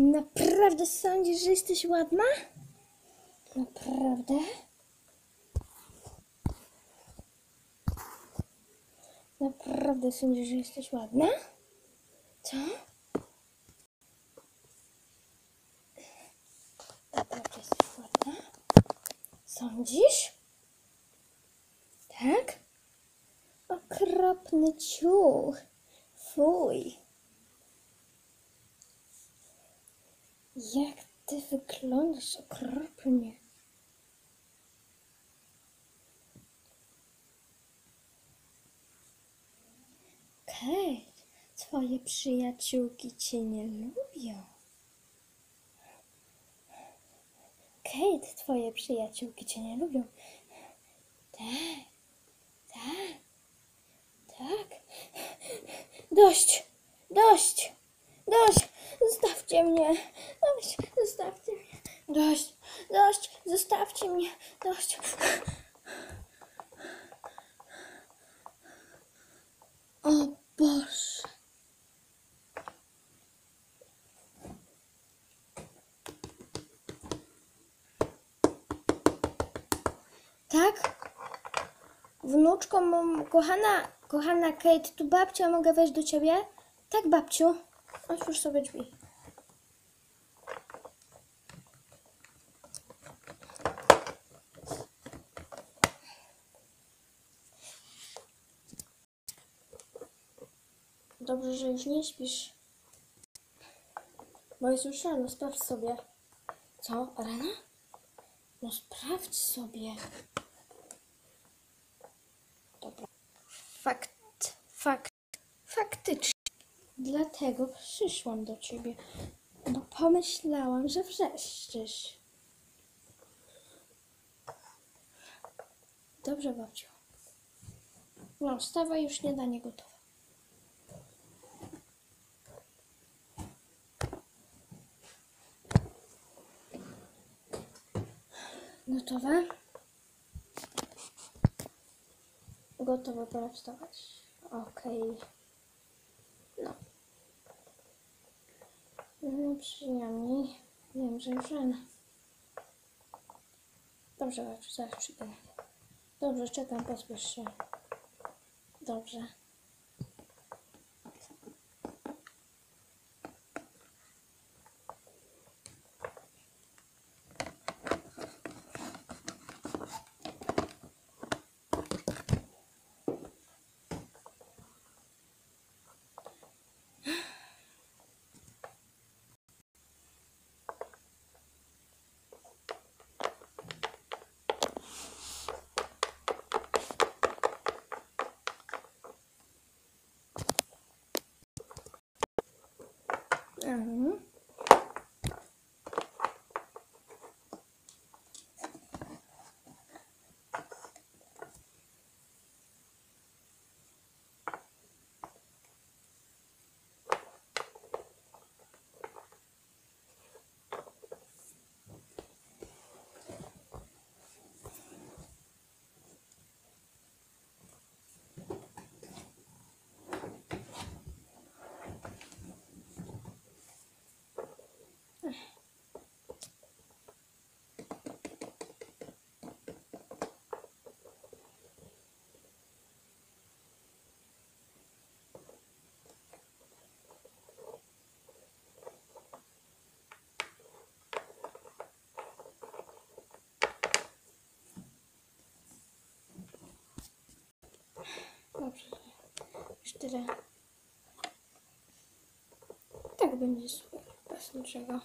Naprawdę sądzisz, że jesteś ładna? Naprawdę? Naprawdę sądzisz, że jesteś ładna? Co? Naprawdę jesteś ładna? Sądzisz? Tak? Okropny ciuch. Fuj. Jak ty wyglądasz okropnie. Kate, twoje przyjaciółki cię nie lubią. Kate, twoje przyjaciółki cię nie lubią. Tak, tak, tak. Dość, dość, dość. Zostawcie mnie. Zostawcie mnie. Dość, dość, zostawcie mnie. Dość. O Boże. Tak? Wnuczko, mam, kochana, kochana Kate, tu babcia, mogę wejść do ciebie? Tak, babciu. Otwórz sobie drzwi. Dobrze, że już nie śpisz. Bo jest sprawdź sobie. Co, rana? No sprawdź sobie. Dobra. Fakt, fakt, faktycznie. Dlatego przyszłam do ciebie, bo pomyślałam, że wrzeszczysz. Dobrze, babciu. No, wstawaj, już śniadanie gotowe. Gotowe? Gotowe, pora wstawać. Okej. No. No przynajmniej wiem, że już rano. Dobrze, babciu, zaraz przyjdę. Dobrze, czekam, pospiesz się. Dobrze. 嗯。Tyle. Tak będzie super. Bez niczego.